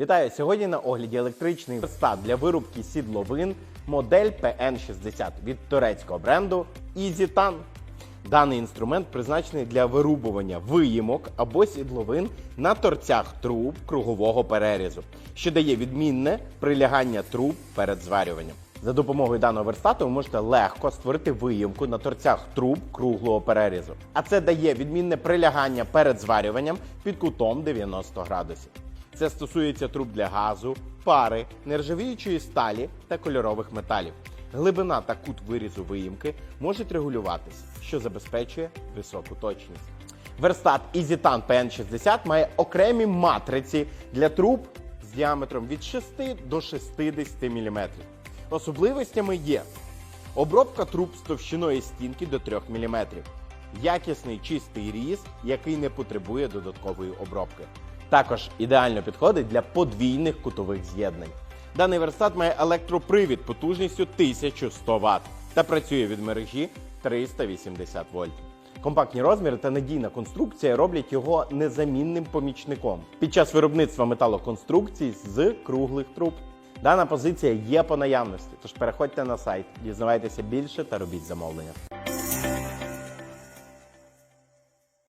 Вітаю! Сьогодні на огляді електричний верстат для вирубки сідловин модель PN60 від турецького бренду EasyTan. Даний інструмент призначений для вирубування виїмок або сідловин на торцях труб кругового перерізу, що дає відмінне прилягання труб перед зварюванням. За допомогою даного верстату ви можете легко створити виїмку на торцях труб круглого перерізу. А це дає відмінне прилягання перед зварюванням під кутом 90 градусів. Це стосується труб для газу, пари, нержавіючої сталі та кольорових металів. Глибина та кут вирізу виїмки можуть регулюватися, що забезпечує високу точність. Верстат EasyTan PN60 має окремі матриці для труб з діаметром від 6 до 60 мм. Особливостями є обробка труб з товщиною стінки до 3 мм, якісний чистий різ, який не потребує додаткової обробки. Також ідеально підходить для подвійних кутових з'єднань. Даний верстат має електропривід потужністю 1100 Вт та працює від мережі 380 вольт. Компактні розміри та надійна конструкція роблять його незамінним помічником під час виробництва металоконструкцій з круглих труб. Дана позиція є по наявності, тож переходьте на сайт, дізнавайтеся більше та робіть замовлення.